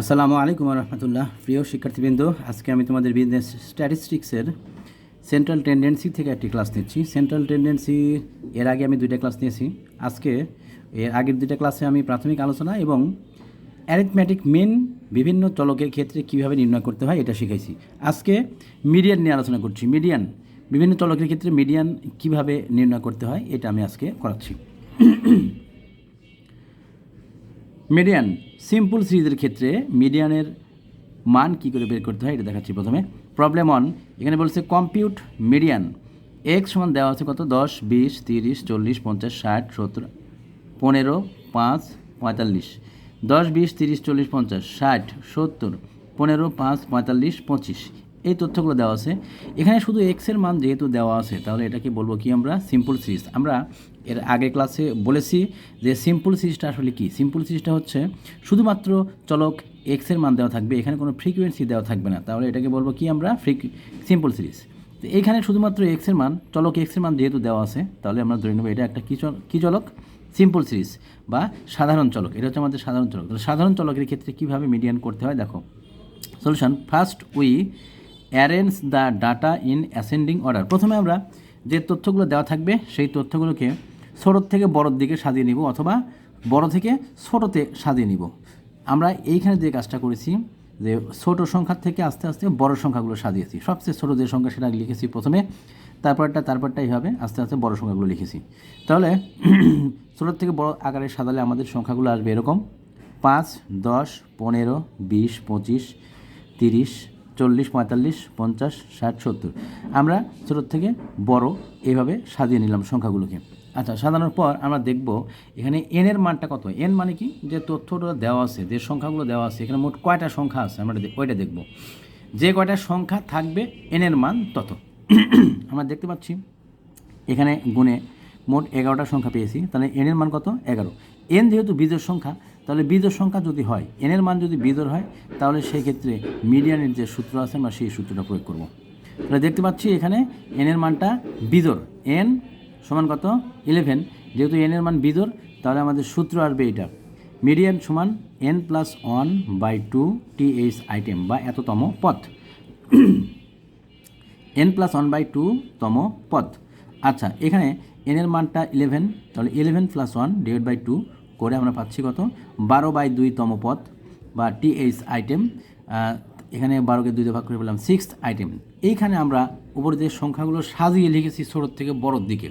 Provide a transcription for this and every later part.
আসসালামু আলাইকুম রহমতুল্লাহ প্রিয় শিক্ষার্থীবৃন্দ, আজকে আমি তোমাদের বিজনেস স্ট্যাটিস্টিক্সের সেন্ট্রাল টেন্ডেন্সি থেকে একটি ক্লাস নিচ্ছি। সেন্ট্রাল টেন্ডেন্সি এর আগে আমি দুইটা ক্লাস নিয়েছি। আজকে এর আগের দুইটা ক্লাসে আমি প্রাথমিক আলোচনা এবং অ্যারিথমেটিক মেন বিভিন্ন চলকের ক্ষেত্রে কীভাবে নির্ণয় করতে হয় এটা শিখেছি আজকে মিডিয়ান নিয়ে আলোচনা করছি। মিডিয়ান বিভিন্ন চলকের ক্ষেত্রে মিডিয়ান কীভাবে নির্ণয় করতে হয় এটা আমি আজকে করাচ্ছি। মিডিয়ান সিম্পল সিরিজের ক্ষেত্রে মিডিয়ানের মান কী করে বের করতে হয় এটা দেখাচ্ছি প্রথমে। প্রবলেম অন এখানে বলছে কম্পিউট মিডিয়ান এক্স সমান দেওয়া আছে কত? দশ, বিশ, তিরিশ, চল্লিশ, পঞ্চাশ, ষাট, সত্তর, পনেরো, পাঁচ, পঁয়তাল্লিশ। দশ, বিশ, তিরিশ, চল্লিশ, পঞ্চাশ, ষাট, সত্তর, পনেরো, পাঁচ, পঁয়তাল্লিশ, পঁচিশ। এই তথ্যগুলো দেওয়া আছে। এখানে শুধু এক্সের মান যেহেতু দেওয়া আছে, তাহলে এটাকে বলব কি আমরা? সিম্পল সিরিজ আমরা এর আগে ক্লাসে বলেছি যে সিম্পল সিরিজটা আসলে কি? সিম্পল সিরিজটা হচ্ছে শুধুমাত্র চলক এক্সের মান দেওয়া থাকবে, এখানে কোনো ফ্রিকোয়েন্সি দেওয়া থাকবে না। তাহলে এটাকে বলব কি আমরা? ফ্রিক সিম্পল সিরিজ তো এইখানে শুধুমাত্র এক্সের মান, চলক এক্সের মান যেহেতু দেওয়া আছে, তাহলে আমরা ধরে নেব এটা একটা কী চল, কী চলক? সিম্পল সিরিজ বা সাধারণ চলক। এটা হচ্ছে আমাদের সাধারণ চলক। তাহলে সাধারণ চলকের ক্ষেত্রে কীভাবে মিডিয়ান করতে হয়? দেখো। Solution first we arrange the data in ascending order. প্রথমে আমরা যে তথ্যগুলো দেওয়া থাকবে, সেই তথ্যগুলোকে ছোটোর থেকে বড়োর দিকে সাজিয়ে নিব অথবা বড় থেকে ছোটোতে সাজিয়ে নিব। আমরা এইখানে যে কাজটা করেছি, যে ছোট সংখ্যার থেকে আস্তে আস্তে বড় সংখ্যাগুলো সাজিয়েছি। সবচেয়ে ছোটো যে সংখ্যা সেটা লিখেছি প্রথমে, তারপরটা তারপরটা এইভাবে আস্তে আস্তে বড় সংখ্যাগুলো লিখেছি। তাহলে ছোটোর থেকে বড় আকারে সাজালে আমাদের সংখ্যাগুলো আসবে এরকম, পাঁচ, দশ, পনেরো, বিশ, পঁচিশ, তিরিশ চল্লিশ, পঁয়তাল্লিশ, পঞ্চাশ, ষাট, সত্তর। আমরা ছোটোর থেকে বড় এইভাবে সাজিয়ে নিলাম সংখ্যাগুলোকে। আচ্ছা সাজানোর পর আমরা দেখব এখানে এনের মানটা কত? এন মানে কি? যে তথ্যটা দেওয়া আছে, যে সংখ্যাগুলো দেওয়া আছে, এখানে মোট কয়টা সংখ্যা আছে আমরা ওইটা দেখব। যে কয়টা সংখ্যা থাকবে এনের মান তত? আমরা দেখতে পাচ্ছি এখানে গুণে মোট এগারোটা সংখ্যা পেয়েছি, তাহলে এনের মান কত? এগারো। এন যেহেতু বীজের সংখ্যা তাহলে বীজের সংখ্যা যদি হয় এনের মান যদি বীজের হয়, তাহলে সেই ক্ষেত্রে মিডিয়ানের যে সূত্র আছে, আমরা সেই সূত্রটা প্রয়োগ করব। তাহলে দেখতে পাচ্ছি এখানে এনের মানটা বিজোর এন সমান কত? ইলেভেন যেহেতু এনের মান বিজোর তাহলে আমাদের সূত্র আসবে এটা মিডিয়ান সমান N plus one by two T H item বা এততম পথ। N plus one by two তম পথ। আচ্ছা এখানে এনের মানটা ইলেভেন তাহলে eleven plus one divide by two করে আমরা পাচ্ছি কত? বারো বাই দুই তম পদ বা টি এইচ আইটেম এখানে বারোকে দুই ভাগ করে পেলাম সিক্স আইটেম। এইখানে আমরা উপরে যে সংখ্যাগুলো সাজিয়ে লিখেছি ছোটোর থেকে বড়োর দিকে,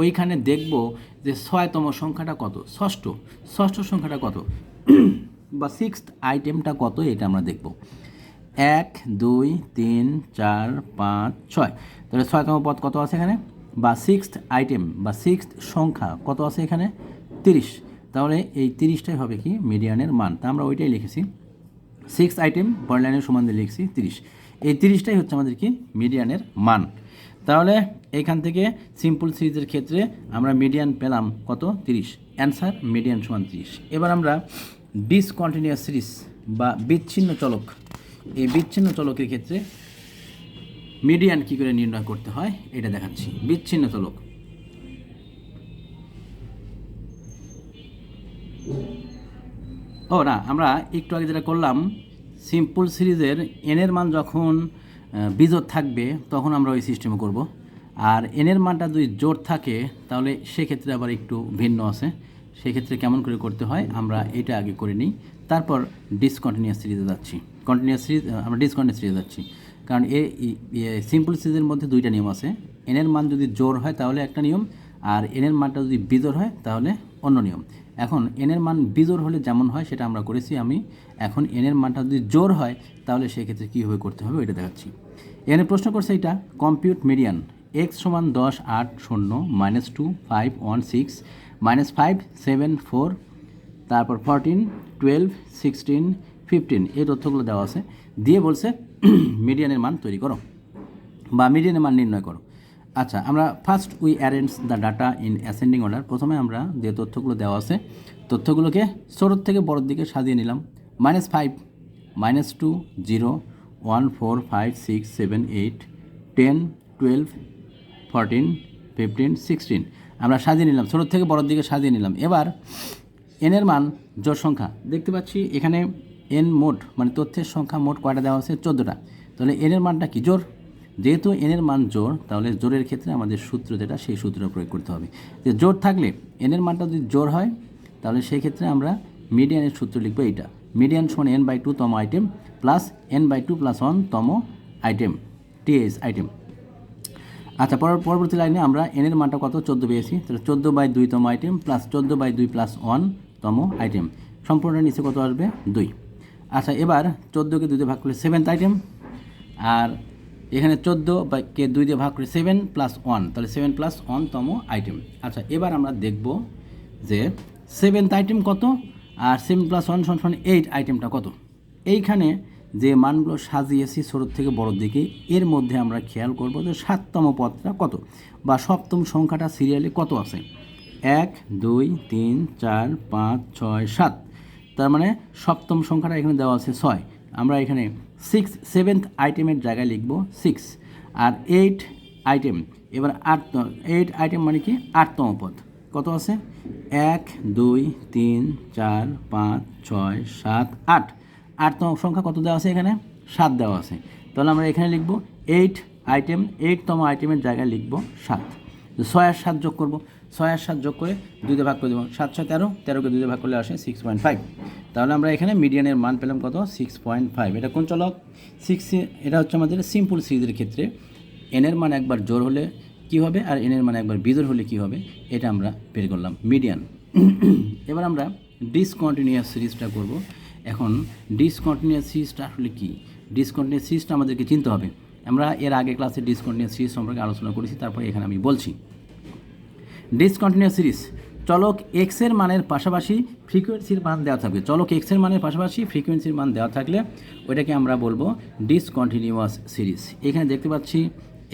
ওইখানে দেখব যে ছয়তম সংখ্যাটা কত? ষষ্ঠ। ষষ্ঠ সংখ্যাটা কত? বা সিক্সথ আইটেমটা কত এটা আমরা দেখব। এক, দুই, তিন, চার, পাঁচ, ছয়। তাহলে ছয়তম পদ কত আছে এখানে? বা সিক্সথ আইটেম বা সিক্সথ সংখ্যা কত আছে এখানে? তিরিশ। তাহলে এই তিরিশটাই হবে কি? মিডিয়ানের মান। তা আমরা ওইটাই লিখেছি। সিক্স আইটেম পয়েন্ট লাইনের সমান দিয়ে লিখছি তিরিশ। এই তিরিশটাই হচ্ছে আমাদের কি? মিডিয়ানের মান। তাহলে এইখান থেকে সিম্পল সিরিজের ক্ষেত্রে আমরা মিডিয়ান পেলাম কত? তিরিশ। অ্যান্সার মিডিয়ান সমান তিরিশ। এবার আমরা ডিসকন্টিনিউয়াস সিরিজ বা বিচ্ছিন্ন চলক। এই বিচ্ছিন্ন চলকের ক্ষেত্রে মিডিয়ান কী করে নির্ণয় করতে হয়? এটা দেখাচ্ছি। বিচ্ছিন্ন চলক। ও, না, আমরা একটু আগে যেটা করলাম সিম্পল সিরিজের এনের মান যখন বিজোড় থাকবে, তখন আমরা ওই সিস্টেমে করব। আর এনের মানটা যদি জোর থাকে, তাহলে সেক্ষেত্রে আবার একটু ভিন্ন আছে। সেক্ষেত্রে কেমন করে করতে হয়, আমরা এটা আগে করে নিই। তারপর ডিসকন্টিনিউয়াস সিরিজে যাচ্ছি। কন্টিনিউয়াস সিরিজ আমরা ডিসকন্টিনিউয়াস সিরিজে যাচ্ছি। কারণ এ সিম্পল সিরিজের মধ্যে দুইটা নিয়ম আছে। এনের মান যদি জোর হয়, তাহলে একটা নিয়ম, আর এনের মানটা যদি বিজোর হয়, তাহলে অন্য নিয়ম। এখন এনের মান বিজোড় হলে যেমন হয়, সেটা আমরা করেছি আমি। এখন এনের মানটা যদি জোর হয়, তাহলে সেক্ষেত্রে কীভাবে করতে হবে এটা দেখাচ্ছি। এখানে প্রশ্ন করছে এটা কম্পিউট মিডিয়ান এক্স সমান দশ, আট, শূন্য minus two five one six minus five seven four তারপর ফোরটিন টুয়েলভ সিক্সটিন ফিফটিন এই তথ্যগুলো দেওয়া আছে। দিয়ে বলছে মিডিয়ানের মান তৈরি করো, বা মিডিয়ানের মান নির্ণয় করো। আচ্ছা আমরা first we arrange the data in ascending order প্রথমে আমরা যে তথ্যগুলো দেওয়া আছে, তথ্যগুলোকে ছোটোর থেকে বড়োর দিকে সাজিয়ে নিলাম। Minus five minus two zero one four five six seven eight ten twelve fourteen fifteen sixteen আমরা সাজিয়ে নিলাম, ছোটোর থেকে বড়োর দিকে সাজিয়ে নিলাম। এবার এনের মান জোর সংখ্যা। দেখতে পাচ্ছি এখানে এন মোট মানে তথ্যের সংখ্যা মোট কয়টা দেওয়া আছে? চোদ্দোটা। তাহলে এনের মানটা কি? জোর যেহেতু এন এর মান জোর তাহলে জোরের ক্ষেত্রে আমাদের সূত্র যেটা, সেই সূত্রটা প্রয়োগ করতে হবে। যে জোর থাকলে এন এর মানটা যদি জোর হয়, তাহলে সেই ক্ষেত্রে আমরা মিডিয়ানের সূত্র লিখব এইটা। মিডিয়ান সমান এন বাই টু তম item plus N by two plus one তম আইটেম টিএস আইটেম আচ্ছা পর পরবর্তী লাইনে আমরা এন এর মানটা কত? চোদ্দ পেয়েছি। তাহলে চোদ্দ বাই দুই তম আইটেম প্লাস চোদ্দ বাই দুই প্লাস ওয়ান তম আইটেম সম্পূর্ণ নিচে কত আসবে? দুই। আচ্ছা এবার চোদ্দোকে দুইতে ভাগ করলে সেভেন্থ আইটেম আর এখানে চোদ্দ বা কে দুই দিয়ে ভাগ করে সেভেন প্লাস ওয়ান তাহলে সেভেন প্লাস ওয়ান তম আইটেম আচ্ছা এবার আমরা দেখব যে সেভেন্থ আইটেম কত আর সেভেন প্লাস ওয়ান সমান এইট আইটেমটা কত। এইখানে যে মানগুলো সাজিয়েছি ছোটোর থেকে বড়োর দিকে, এর মধ্যে আমরা খেয়াল করব যে সাততম পদটা কত বা সপ্তম সংখ্যাটা সিরিয়ালে কত আছে। এক, দুই, তিন, চার, পাঁচ, ছয়, সাত। তার মানে সপ্তম সংখ্যাটা এখানে দেওয়া আছে ছয়। আমরা এখানে সিক্স সেভেন্থ আইটেমের জায়গায় লিখব সিক্স আর এইট আইটেম এবার আট এইট আইটেম মানে কি? আটতম পদ। কত আছে? এক, দুই, তিন, চার, পাঁচ, ছয়, সাত, আট। আটতম সংখ্যা কত দেওয়া আছে এখানে? সাত দেওয়া আছে। তাহলে আমরা এখানে লিখব এইট আইটেম এইটতম আইটেমের জায়গায় লিখব সাত। ছয় আর সাত যোগ করব। ছয় আর সাত যোগ করে দুইতে ভাগ করে দেবো। সাত, ছয়, তেরো, তেরোকে দুইতে ভাগ করলে আসে সিক্স পয়েন্ট ফাইভ তাহলে আমরা এখানে মিডিয়ানের মান পেলাম কত? সিক্স পয়েন্ট ফাইভ এটা কোন চলক? সিক্স এটা হচ্ছে আমাদের সিম্পল সিরিজের ক্ষেত্রে এনের মান একবার জোর হলে কি হবে আর এনের মান একবার বিজোর হলে কি হবে? এটা আমরা বের করলাম মিডিয়ান এবার আমরা ডিসকন্টিনিউয়াস সিরিজটা করব। এখন ডিসকন্টিনিউয়াস সিরিজটা আসলে কী? ডিসকন্টিনিউয়াস সিরিজটা আমাদেরকে চিনতে হবে। আমরা এর আগে ক্লাসে ডিসকন্টিনিউয়াস সিরিজ সম্পর্কে আলোচনা করেছি, তারপরে এখানে আমি বলছি। ডিসকন্টিনিউয়াস সিরিজ চলক এক্সের মানের পাশাপাশি ফ্রিকোয়েন্সির মান দেওয়া থাকবে। চলক এক্সের মানের পাশাপাশি ফ্রিকোয়েন্সির মান দেওয়া থাকলে ওইটাকে আমরা বলব ডিসকন্টিনিউয়াস সিরিজ এখানে দেখতে পাচ্ছি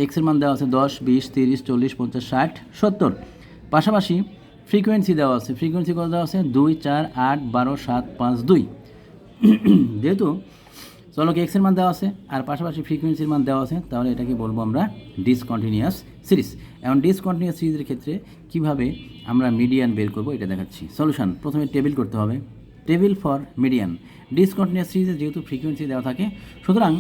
এক্সের মান দেওয়া আছে দশ, বিশ, তিরিশ, চল্লিশ, পঞ্চাশ, ষাট, সত্তর। পাশাপাশি ফ্রিকোয়েন্সি দেওয়া আছে। ফ্রিকোয়েন্সি কত দেওয়া আছে? দুই, চার, আট, বারো, সাত, পাঁচ, দুই। যেহেতু চলক এক্সের মান দেওয়া আছে? আর পাশাপাশি ফ্রিকোয়েন্সির মান দেওয়া আছে, তাহলে এটাকে বলব আমরা ডিসকন্টিনিউয়াস সিরিজ এখন ডিসকন্টিনিউয়াস সিরিজের ক্ষেত্রে কীভাবে আমরা মিডিয়ান বের করব এটা দেখাচ্ছি। সলিউশন প্রথমে টেবিল করতে হবে। টেবিল ফর মিডিয়ান ডিসকন্টিনিউয়াস সিরিজে যেহেতু ফ্রিকোয়েন্সি দেওয়া থাকে, সুতরাং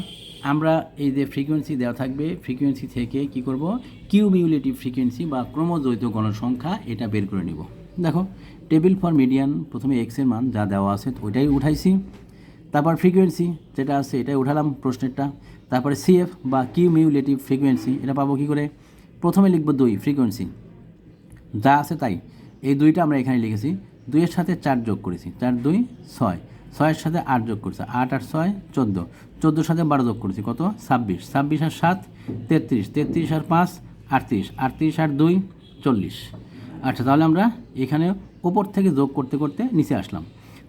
আমরা এই যে ফ্রিকোয়েন্সি দেওয়া থাকবে ফ্রিকোয়েন্সি থেকে কি করব? কিউমিউলেটিভ ফ্রিকোয়েন্সি বা ক্রমদ্বৈত গণসংখ্যা এটা বের করে নিব। দেখো টেবিল ফর মিডিয়ান প্রথমে এক্সের মান যা দেওয়া আছে ওইটাই উঠাইছি। তারপর ফ্রিকোয়েন্সি যেটা আছে, এটাই উঠালাম প্রশ্নেরটা। তারপরে সিএফ বা কিউমিউলেটিভ ফ্রিকোয়েন্সি এটা পাবো কী করে? প্রথমে লিখব দুই ফ্রিকোয়েন্সি যা আছে তাই। এই দুইটা আমরা এখানে লিখেছি। দুইয়ের সাথে চার যোগ করেছি। চার, দুই, ছয়। ছয়ের সাথে আট যোগ করেছি। আট আর ছয়, চোদ্দ। চোদ্দোর সাথে বারো যোগ করেছি। কত? ছাব্বিশ। ছাব্বিশ আর সাত, তেত্রিশ। তেত্রিশ আর পাঁচ, আটত্রিশ। আটত্রিশ আর দুই, চল্লিশ। আচ্ছা তাহলে আমরা এখানে ওপর থেকে যোগ করতে করতে নিচে আসলাম।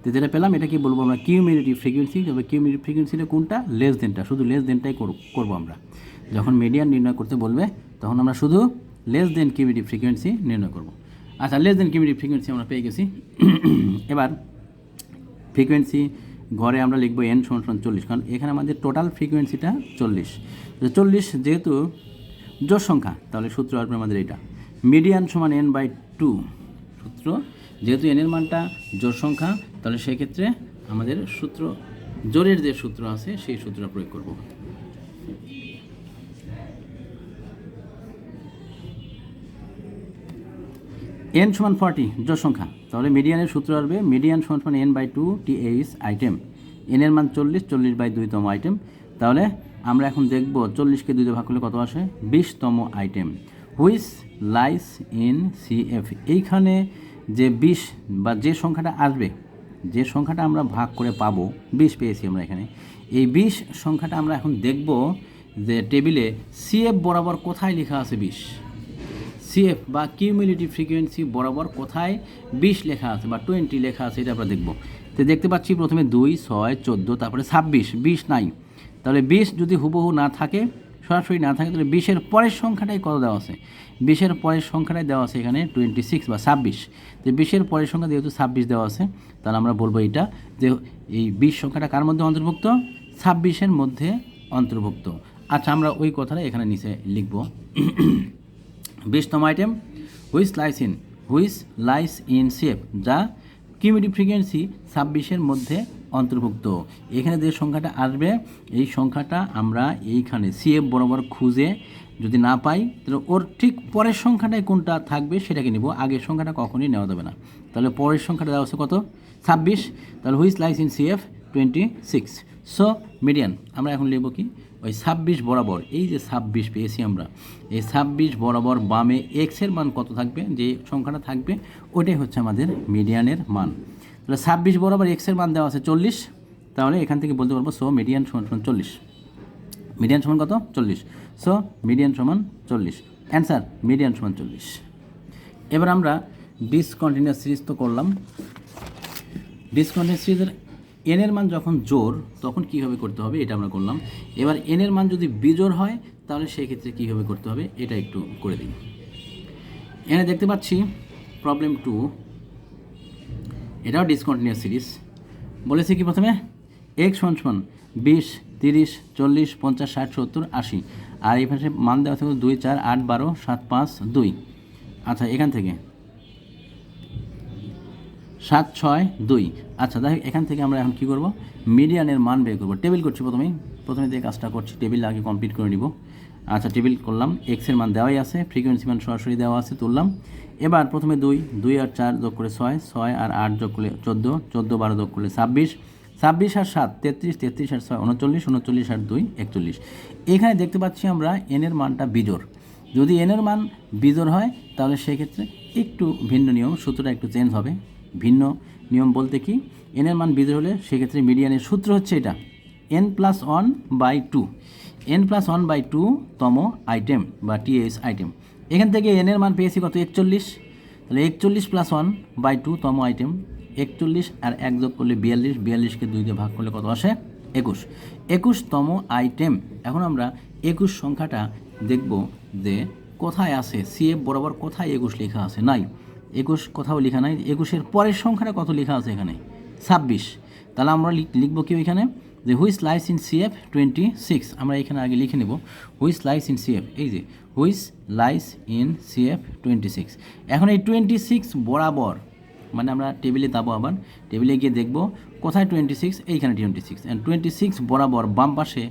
তো যেটা পেলাম, এটা কি বলব আমরা? কিউমিউনিটিভ ফ্রিকোয়েন্সি তবে কিউমিউনিটিভ ফ্রিকোয়েন্সিটা কোনটা? লেস দেনটা শুধু লেস দেনটাই করব আমরা। যখন মিডিয়ান নির্ণয় করতে বলবে, তখন আমরা শুধু লেস দেন কিউমিউনিটিভ ফ্রিকোয়েন্সি নির্ণয় করব। আচ্ছা লেস দেন কিউমিউনিটিভ ফ্রিকোয়েন্সি আমরা পেয়ে গেছি। এবার ফ্রিকোয়েন্সি ঘরে আমরা লিখব এন সমান সমান চল্লিশ, কারণ এখানে আমাদের টোটাল ফ্রিকোয়েন্সিটা চল্লিশ। চল্লিশ যেহেতু জোর সংখ্যা, তাহলে সূত্র আসবে আমাদের এটা মিডিয়ান সমান এন বাই টু সূত্র। যেহেতু এনের মানটা জোর সংখ্যা তাহলে সেক্ষেত্রে আমাদের সূত্র, জোরের যে সূত্র আছে সেই সূত্র প্রয়োগ করব। এন সমান ফর্টি জোর সংখ্যা। তাহলে মিডিয়ানের সূত্র আসবে মিডিয়ান সমান সমান N by two T H item এনের মান চল্লিশ চল্লিশ বাই দুইতম আইটেম তাহলে আমরা এখন দেখব চল্লিশকে দুইতে ভাগ করলে কত আসে? বিশতম item which lies in CF এইখানে যে বিশ বা যে সংখ্যাটা আসবে যে সংখ্যাটা আমরা ভাগ করে পাবো, বিশ পেয়েছি আমরা এখানে, এই বিশ সংখ্যাটা আমরা এখন দেখব যে টেবিলে সিএফ বরাবর কোথায় লেখা আছে বিশ? সিএফ বা কিউমিউলেটিভ ফ্রিকোয়েন্সি বরাবর কোথায় বিশ লেখা আছে বা টোয়েন্টি লেখা আছে এটা আমরা দেখব। তো দেখতে পাচ্ছি প্রথমে দুই, ছয়, চোদ্দ, তারপরে ছাব্বিশ, বিশ নাই। তাহলে বিশ যদি হুবহু না থাকে সরাসরি না থাকে, তাহলে বিশের পরের সংখ্যাটাই কত দেওয়া আছে? বিশের পরের সংখ্যাটাই দেওয়া আছে এখানে টোয়েন্টি সিক্স বা ছাব্বিশ। তো বিশের পরের সংখ্যা যেহেতু ছাব্বিশ দেওয়া আছে, তাহলে আমরা বলব এটা যে এই বিশ সংখ্যাটা কার মধ্যে অন্তর্ভুক্ত? ছাব্বিশের মধ্যে অন্তর্ভুক্ত। আচ্ছা আমরা ওই কথাটা এখানে নিচে লিখব। বিশতম item which lies in which lies in shape যা কিউমিটি ফ্রিকোয়েন্সি ছাব্বিশের মধ্যে অন্তর্ভুক্ত। এখানে যে সংখ্যাটা আসবে, এই সংখ্যাটা আমরা এইখানে সিএফ বরাবর খুঁজে যদি না পাই, তাহলে ওর ঠিক পরের সংখ্যাটাই কোনটা থাকবে সেটাকে নিব। আগের সংখ্যাটা কখনই নেওয়া যাবে না। তাহলে পরের সংখ্যাটা দেওয়া হচ্ছে কত? ছাব্বিশ। তাহলে which lies in CF twenty six so median আমরা এখন লিখব কি? ওই ছাব্বিশ বরাবর, এই যে ছাব্বিশ পেয়েছি আমরা, এই ছাব্বিশ বরাবর বামে এক্সের মান কত থাকবে? যে সংখ্যাটা থাকবে, ওটাই হচ্ছে আমাদের মিডিয়ানের মান। তাহলে ছাব্বিশ বরাবর এক্সের মান দেওয়া আছে চল্লিশ। তাহলে এখান থেকে বলতে পারব সো মিডিয়ান সমান সমান চল্লিশ। মিডিয়ান সমান কত? চল্লিশ। সো মিডিয়ান সমান চল্লিশ। অ্যান্সার মিডিয়ান সমান চল্লিশ। এবার আমরা ডিসকন্টিনিউয়াস সিরিজ তো করলাম। ডিসকন্টিনিউয়াস সিরিজের এনের মান যখন জোর, তখন কীভাবে করতে হবে এটা আমরা করলাম। এবার এনের মান যদি বিজোর হয়, তাহলে সেই ক্ষেত্রে কীভাবে করতে হবে, এটা একটু করে দিই। এনে দেখতে পাচ্ছি প্রবলেম টু এটাও ডিসকন্টিনিউয়াস সিরিজ বলেছে কি প্রথমে? এক্স সমান সমান বিশ, তিরিশ, চল্লিশ, পঞ্চাশ, ষাট, সত্তর, আশি। আর এই পাশে মান দেওয়া থাকবে দুই, চার, আট, বারো, সাত, পাঁচ, দুই। আচ্ছা এখান থেকে। সাত, ছয়, দুই। আচ্ছা দেখ, এখান থেকে আমরা এখন কী করব? মিডিয়ানের মান বের করব। টেবিল করছি প্রথমেই। প্রথমে যে কাজটা করছি টেবিল আগে কমপ্লিট করে নিব। আচ্ছা টেবিল করলাম। এক্সের মান দেওয়াই আছে ফ্রিকোয়েন্সি মান সরাসরি দেওয়া আছে, তুললাম। এবার প্রথমে দুই দুই আর চার যোগ করে ছয় ছয় আর আট যোগ করলে চোদ্দ চোদ্দ বারো যোগ করলে ছাব্বিশ ছাব্বিশ আর সাত, তেত্রিশ তেত্রিশ আর ছয়, উনচল্লিশ উনচল্লিশ আর দুই, একচল্লিশ। এখানে দেখতে পাচ্ছি আমরা এনের মানটা বিজোর যদি এনের মান বিজোর হয়, তাহলে সেক্ষেত্রে একটু ভিন্ন নিয়ম, সূত্রটা একটু চেঞ্জ হবে। ভিন্ন নিয়ম বলতে কি এনের মান বিজোর হলে সেক্ষেত্রে মিডিয়ানের সূত্র হচ্ছে এটা N plus one by two N plus one by two তম আইটেম বা টিএস আইটেম এখান থেকে এনের মান পেয়েছি কত? একচল্লিশ। তাহলে একচল্লিশ প্লাস ওয়ান বাই টু তম আইটেম একচল্লিশ আর এক যোগ করলে বিয়াল্লিশ। বিয়াল্লিশকে দুই দিয়ে ভাগ করলে কত আসে? একুশ। একুশতম আইটেম এখন আমরা একুশ সংখ্যাটা দেখব যে কোথায় আছে? সিএফ বরাবর কোথায় একুশ লেখা আছে? নাই। একুশ কোথাও লেখা নাই। একুশের পরের সংখ্যাটা কত লেখা আছে এখানে? ছাব্বিশ। তাহলে আমরা লিখ- লিখব কি ওইখানে? যে which lies in CF twenty six আমরা এখানে আগে লিখে নেব হুইস লাইস ইন সিএফ এই যে which lies in CF twenty six এখন এই টোয়েন্টি সিক্স বরাবর মানে আমরা টেবিলে যাব আবার টেবিলে গিয়ে দেখব কোথায় টোয়েন্টি সিক্স এইখানে twenty six and twenty six বরাবর বাম পাশে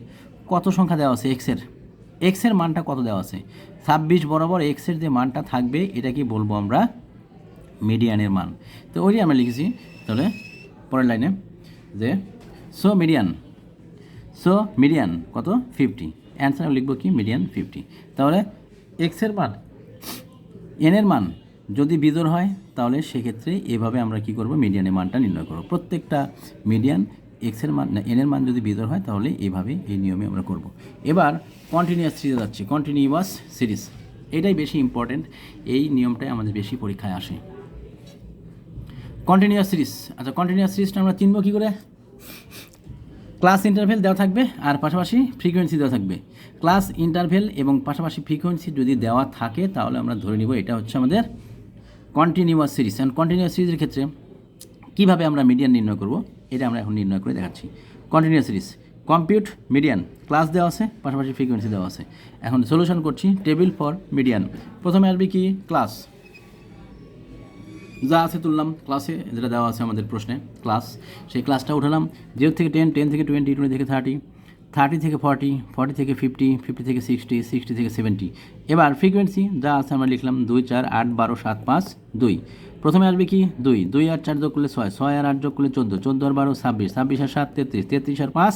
কত সংখ্যা দেওয়া আছে? এক্সের এক্সের মানটা কত দেওয়া আছে? ছাব্বিশ বরাবর এক্সের যে মানটা থাকবে, এটা কি বলব আমরা? মিডিয়ানের মান। তো ওই আমরা লিখেছি, তাহলে পরের লাইনে, যে সো মিডিয়ান সো মিডিয়ান কত? ফিফটি অ্যান্সার লিখব কি? মিডিয়ান ফিফটি তাহলে এক্সের মান এনের মান যদি বিজোড় হয়, তাহলে সেক্ষেত্রে এভাবে আমরা কি করব? মিডিয়ানের মানটা নির্ণয় করব। প্রত্যেকটা মিডিয়ান এক্সের মান এনের মান যদি বিজোড় হয়, তাহলে এইভাবে এই নিয়মে আমরা করব। এবার কন্টিনিউয়াস সিরিজ যাচ্ছি। কন্টিনিউয়াস সিরিজ এটাই বেশি ইম্পর্টেন্ট এই নিয়মটাই আমাদের বেশি পরীক্ষায় আসে। কন্টিনিউয়াস সিরিজ আচ্ছা কন্টিনিউয়াস সিরিজটা আমরা চিনব কী করে? ক্লাস ইন্টারভেল দেওয়া থাকবে আর পাশাপাশি ফ্রিকোয়েন্সি দেওয়া থাকবে। ক্লাস ইন্টারভেল এবং পাশাপাশি ফ্রিকোয়েন্সি যদি দেওয়া থাকে, তাহলে আমরা ধরে নিব এটা হচ্ছে আমাদের কন্টিনিউয়াস সিরিজ অ্যান্ড কন্টিনিউয়াস সিরিজের ক্ষেত্রে কীভাবে আমরা মিডিয়ান নির্ণয় করব, এটা আমরা এখন নির্ণয় করে দেখাচ্ছি। Continuous series compute median class দেওয়া আছে, পাশাপাশি ফ্রিকোয়েন্সি দেওয়া আছে। এখন সলিউশন করছি টেবিল ফর মিডিয়ান প্রথমে আসবে কি? ক্লাস যা আছে তুললাম ক্লাসে যেটা দেওয়া আছে আমাদের প্রশ্নে ক্লাস সেই ক্লাসটা উঠালাম জিরো থেকে টেন টেন থেকে টোয়েন্টি টোয়েন্টি থেকে থার্টি থার্টি থেকে ফর্টি ফর্টি থেকে ফিফটি ফিফটি থেকে সিক্সটি সিক্সটি থেকে সেভেন্টি এবার ফ্রিকোয়েন্সি যা আছে আমরা লিখলাম দুই, চার, আট, বারো, সাত, পাঁচ, দুই। প্রথমে আসবে কি? দুই। দুই আর চার যোগ করলে ছয়। ছয় আর আট যোগ করলে চোদ্দ। চোদ্দ আর বারো, ছাব্বিশ। ছাব্বিশ আর সাত, তেত্রিশ। তেত্রিশ আর পাঁচ,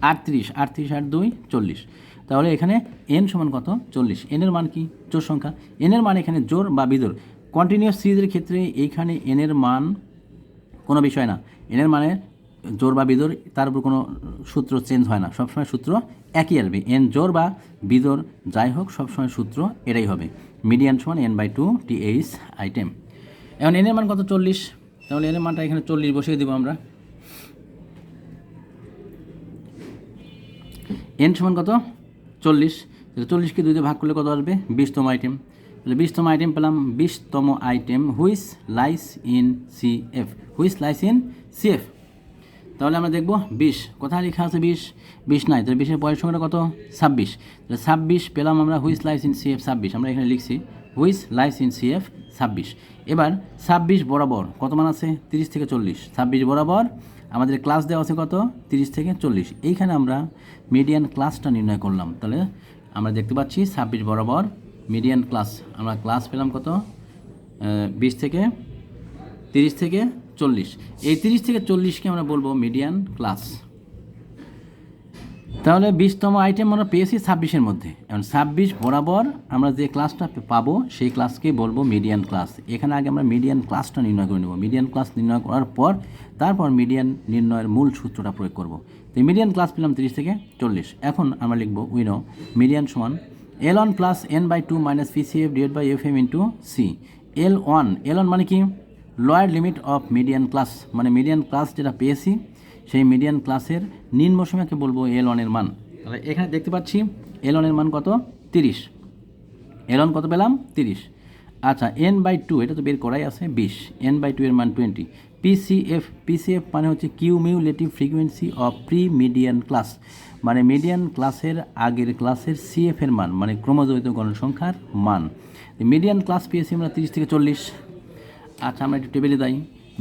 আটত্রিশ। আটত্রিশ আর দুই, চল্লিশ। তাহলে এখানে এন সমান কত? চল্লিশ। এনের মান কি? জোর সংখ্যা। এনের মান এখানে জোর বা বিদোর কন্টিনিউয়াস সিরিজের ক্ষেত্রে এইখানে এনের মান কোনো বিষয় না। এনের মানে জোর বা বিদোর তার উপর কোনো সূত্র চেঞ্জ হয় না। সবসময় সূত্র একই আসবে। এন জোর বা বিদোর যাই হোক, সবসময় সূত্র এটাই হবে। মিডিয়ান সমান N by two T H item এখন এনের মান কত? চল্লিশ। তাহলে এনের মানটা এখানে চল্লিশ বসিয়ে দেবো আমরা। এন সমান কত? চল্লিশ। চল্লিশকে দুই দিয়ে ভাগ করলে কত আসবে? বিশতম আইটেম তাহলে বিশতম আইটেম পেলাম, বিশতম item which lies in C F which lies in C F তাহলে আমরা দেখব বিশ, কোথায় লেখা আছে বিশ? বিশ নাই, তাহলে বিশের পরের সংখ্যাটা কত? ছাব্বিশ। তাহলে ছাব্বিশ পেলাম আমরা হুইস লাইস ইন সি এফ ছাব্বিশ, আমরা এখানে লিখছি হুইচ লাইস ইন সিএফ ছাব্বিশ। এবার ছাব্বিশ বরাবর কত মান আছে? তিরিশ থেকে চল্লিশ। ছাব্বিশ বরাবর আমাদের ক্লাস দেওয়া আছে কত? তিরিশ থেকে চল্লিশ। এইখানে আমরা মিডিয়ান ক্লাসটা নির্ণয় করলাম। তাহলে আমরা দেখতে পাচ্ছি ছাব্বিশ বরাবর মিডিয়ান ক্লাস। আমরা ক্লাস পেলাম কত? বিশ থেকে তিরিশ থেকে চল্লিশ। এই তিরিশ থেকে চল্লিশকে আমরা বলব মিডিয়ান ক্লাস। তাহলে বিশতম আইটেম আমরা পেয়েছি ছাব্বিশের মধ্যে। এখন ছাব্বিশ বরাবর আমরা যে ক্লাসটা পাবো, সেই ক্লাসকে বলব মিডিয়ান ক্লাস। এখানে আগে আমরা মিডিয়ান ক্লাসটা নির্ণয় করে নেব। মিডিয়ান ক্লাস নির্ণয় করার পর তারপর মিডিয়ান নির্ণয়ের মূল সূত্রটা প্রয়োগ করব। তো মিডিয়ান ক্লাস পেলাম তিরিশ থেকে চল্লিশ। এখন আমরা লিখব উইনো মিডিয়ান সমান L one plus N by two minus P C divide by F M into C L one L one মানে কি? Lower limit of median class মানে মিডিয়ান ক্লাস যেটা পেয়েছি, সেই মিডিয়ান ক্লাসের নিম্ন সীমাকে বলব এল ওয়ানের মান। তাহলে এখানে দেখতে পাচ্ছি এল ওয়ানের মান কত? তিরিশ। এল ওয়ান কত পেলাম? তিরিশ। আচ্ছা এন বাই টু এটা তো বের করাই আছে, বিশ। এন বাই টু এর মান টোয়েন্টি পিসিএফ পিসিএফ মানে হচ্ছে cumulative frequency of pre median class মানে মিডিয়ান ক্লাসের আগের ক্লাসের সিএফ এর মান মানে ক্রমজড়িত গণসংখ্যার মান। মিডিয়ান ক্লাস পেয়েছি আমরা তিরিশ থেকে চল্লিশ। আচ্ছা আমরা একটু টেবিলে যাই।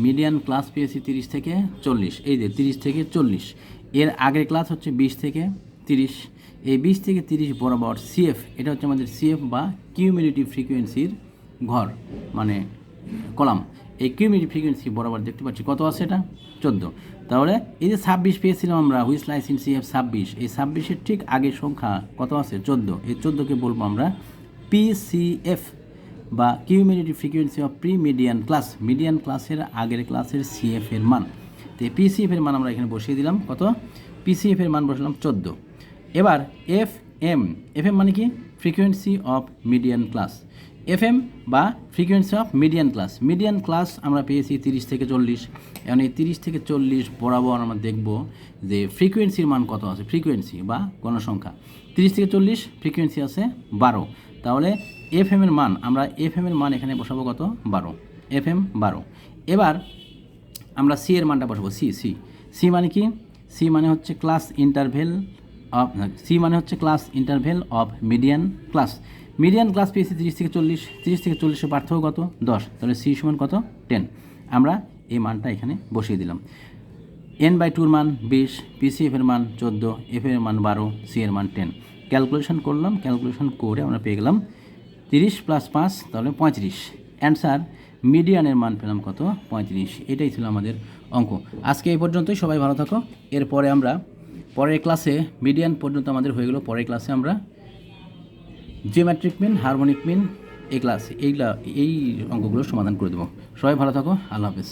মিডিয়ান ক্লাস পেয়েছি তিরিশ থেকে চল্লিশ। এই যে তিরিশ থেকে চল্লিশ। এর আগের ক্লাস হচ্ছে বিশ থেকে তিরিশ। এই বিশ থেকে তিরিশ বরাবর সিএফ এটা হচ্ছে আমাদের সিএফ বা কিউমিউনিটি ফ্রিকোয়েন্সির ঘর মানে কলাম। এই কিউমিউনিটি ফ্রিকোয়েন্সি বরাবর দেখতে পাচ্ছি। কত আছে এটা? চোদ্দ। তাহলে এই যে ছাব্বিশ পেয়েছিলাম আমরা হুইস লাইসিন সিএফ ছাব্বিশ, এই ছাব্বিশের ঠিক আগের সংখ্যা কত আছে? চোদ্দ। এই চোদ্দোকে বলব আমরা পিসিএফ বা community frequency of pre median class median ক্লাসের আগের ক্লাসের সিএফ এর মান। তো এই পিসিএফ এর মান আমরা এখানে বসিয়ে দিলাম। কত? পিসিএফ এর মান বসালাম চোদ্দ। এবার এফ এম এফ এম মানে কি? Frequency of median class F M বা frequency of median class median class আমরা পেয়েছি তিরিশ থেকে চল্লিশ। এখন এই তিরিশ থেকে চল্লিশ বরাবর আমরা দেখব যে ফ্রিকোয়েন্সির মান কত আছে। ফ্রিকোয়েন্সি বা গণসংখ্যা। তিরিশ থেকে চল্লিশ ফ্রিকোয়েন্সি আছে বারো। তাহলে এফ এর মান, আমরা এফ এর মান এখানে বসাবো কত? বারো। এফ এম বারো। এবার আমরা সি এর মানটা বসাবো। সি সি সি মানে কি? সি মানে হচ্ছে ক্লাস ইন্টারভেল অফ সি মানে হচ্ছে class interval of median class median class পেয়েছি তিরিশ থেকে চল্লিশ, তিরিশ থেকে চল্লিশের পার্থক্য কত? দশ। তাহলে সি সমান কত? টেন। আমরা এই মানটা এখানে বসিয়ে দিলাম। এন বাই টুর মান বিশ, পিসিএফ এর মান চোদ্দ, এফ এর মান বারো, সি এর মান টেন। ক্যালকুলেশন করলাম, ক্যালকুলেশন করে আমরা পেয়ে গেলাম তিরিশ প্লাস পাঁচ, তাহলে পঁয়ত্রিশ। অ্যান্সার মিডিয়ানের মান পেলাম কত? পঁয়ত্রিশ। এটাই ছিল আমাদের অঙ্ক। আজকে এই পর্যন্তই, সবাই ভালো থাকো। এরপরে আমরা, পরের ক্লাসে মিডিয়ান পর্যন্ত আমাদের হয়ে গেলো, পরের ক্লাসে আমরা জিওমেট্রিক মিন হারমোনিক মিন এই ক্লাস এইগুলা এই অঙ্কগুলো সমাধান করে দেবো। সবাই ভালো থাকো, আল্লাহ হাফেজ।